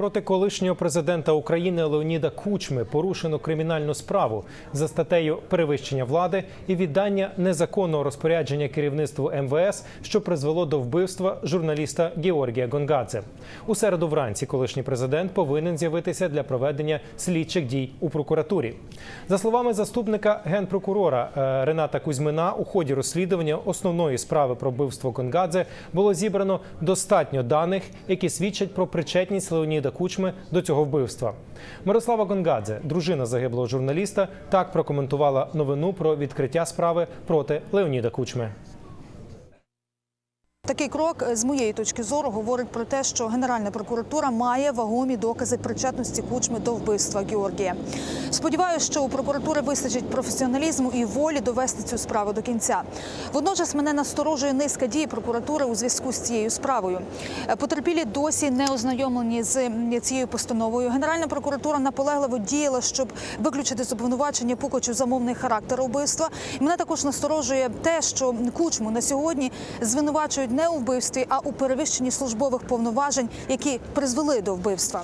Проти колишнього президента України Леоніда Кучми порушено кримінальну справу за статтею перевищення влади і віддання незаконного розпорядження керівництву МВС, що призвело до вбивства журналіста Георгія Гонгадзе. У середу вранці колишній президент повинен з'явитися для проведення слідчих дій у прокуратурі. За словами заступника генпрокурора е, Рената Кузьмина, у ході розслідування основної справи про вбивство Гонгадзе було зібрано достатньо даних, які свідчать про причетність Леоніда Кучми до цього вбивства. Мирослава Гонгадзе, дружина загиблого журналіста, так прокоментувала новину про відкриття справи проти Леоніда Кучми. Такий крок з моєї точки зору говорить про те, що Генеральна прокуратура має вагомі докази причетності кучми до вбивства Георгія. Сподіваюся, що у прокуратури вистачить професіоналізму і волі довести цю справу до кінця. Водночас мене насторожує низка дій прокуратури у зв'язку з цією справою. Потерпілі досі не ознайомлені з цією постановою. Генеральна прокуратура наполегливо діяла, щоб виключити з обвинувачення Пукачу замовний характер убивства. Мене також насторожує те, що кучму на сьогодні звинувачують не у вбивстві, а у перевищенні службових повноважень, які призвели до вбивства.